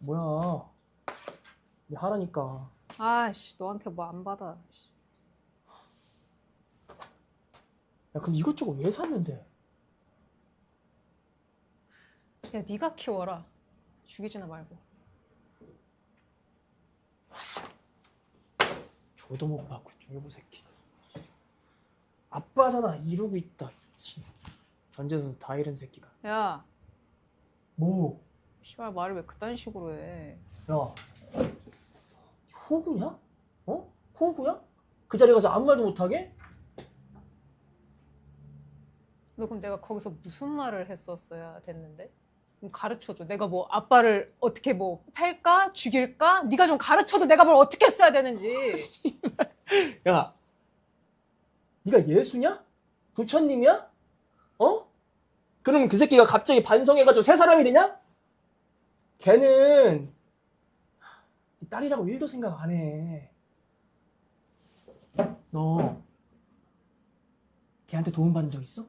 뭐야? 이 하라니까. 아씨 너한테 뭐 안 받아. 씨. 야, 근데 이것저것 왜 샀는데? 야 네가 키워라. 죽이지나 말고. 줘도 못 받고 저여보 새끼. 아빠잖아 이러고 있다. 씨. 전재산 다 잃은 새끼가. 야 뭐? 씨발 말을 왜 그딴 식으로 해. 야, 호구냐? 어? 호구야? 그 자리 가서 아무 말도 못하게? 너 그럼 내가 거기서 무슨 말을 했었어야 됐는데? 좀 가르쳐줘. 내가 뭐 아빠를 어떻게 뭐 팔까? 죽일까? 네가 좀 가르쳐줘. 내가 뭘 어떻게 써야 되는지. 야, 네가 예수냐? 부처님이야? 어? 그럼 그 새끼가 갑자기 반성해가지고 새 사람이 되냐? 걔는 네 딸이라고 일도 생각 안 해. 너 걔한테 도움 받은 적 있어?